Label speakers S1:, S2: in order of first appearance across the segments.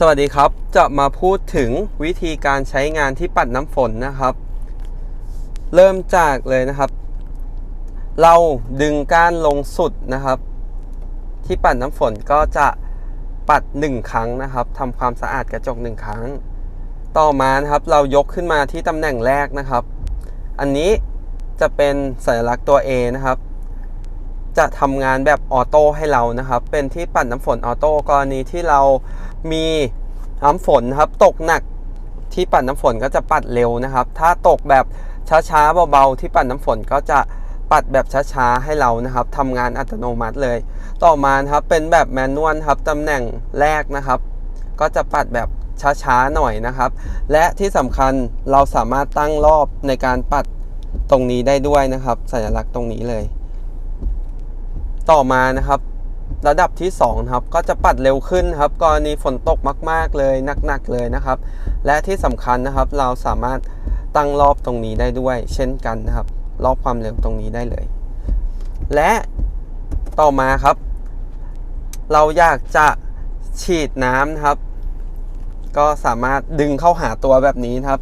S1: สวัสดีครับ จะมาพูดถึงวิธีการใช้งานที่ปัดน้ำฝนนะครับ เริ่มจากเลยนะครับ เราดึงก้านลงสุดนะครับ ที่ปัดน้ำฝนก็จะปัด 1 ครั้งนะครับทำความสะอาดกระจก 1 ครั้ง ต่อมานะครับเรายกขึ้นมาที่ตำแหน่งแรกนะครับ อันนี้จะเป็นสัญลักษณ์ตัว A นะครับ จะทำงานแบบออโต้ให้เรานะครับ เป็นที่ปัดน้ำฝนออโต้กรณีที่เรามีน้ำฝนนะครับตกหนักที่ปัดน้ำฝนก็จะปัดเร็วนะครับ ถ้าตกแบบช้าๆเบาๆที่ปัดน้ำฝนก็จะปัดแบบช้าๆให้เรานะครับทำงานอัตโนมัติเลย ต่อมาครับเป็นแบบแมนนวลครับตำแหน่งแรกนะครับ ก็จะปัดแบบช้าๆหน่อยนะครับ และที่สำคัญเราสามารถตั้งรอบในการปัดตรงนี้ได้ด้วยนะครับ สัญลักษณ์ตรงนี้เลย ต่อมานะครับ ระดับที่2ครับก็จะปัดเร็วขึ้นครับกรณีฝนตกมาก ๆ เลยหนัก ๆ เลยนะครับ และที่สำคัญนะครับ เราสามารถตั้งรอบตรงนี้ได้ด้วย เช่นกันนะครับ รอบความเร็วตรงนี้ได้เลย และต่อมาครับ เราอยากจะฉีดน้ำนะครับ ก็สามารถดึงเข้าหาตัวแบบนี้นะครับ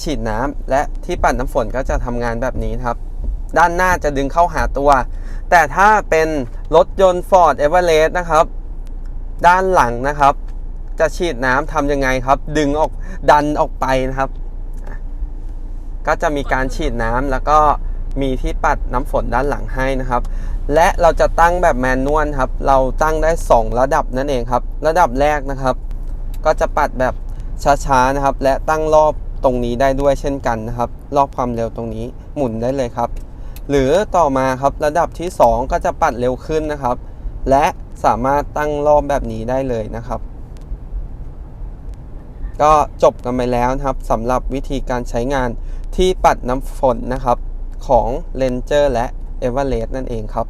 S1: ฉีดน้ำและที่ปั่นน้ำฝนก็จะทำงานแบบนี้ครับ ด้านหน้าจะดึงเข้าหาตัว แต่ถ้าเป็นรถยนต์ Ford Everest นะครับ ด้านหลังนะครับ จะฉีดน้ำทำยังไงครับ ดึงออกดันออกไปนะครับ ก็จะมีการฉีดน้ำแล้วก็มีที่ปัดน้ำฝนด้านหลังให้นะครับ และเราจะตั้งแบบแมนนวลครับ เราตั้งได้ 2 ระดับนั่นเองครับ ระดับแรกนะครับ ก็จะปัดแบบช้าๆนะครับ และตั้งรอบตรงนี้ได้ด้วยเช่นกันนะครับ รอบความเร็วตรงนี้หมุนได้เลยครับ หรือต่อมาครับระดับที่ 2 ก็จะปัดเร็วขึ้นนะครับ และสามารถตั้งรอบแบบนี้ได้เลยนะครับ ก็จบกันไปแล้วนะครับสำหรับวิธีการใช้งานที่ปัดน้ำฝนนะครับของ Ranger และ Everest นั่นเองครับ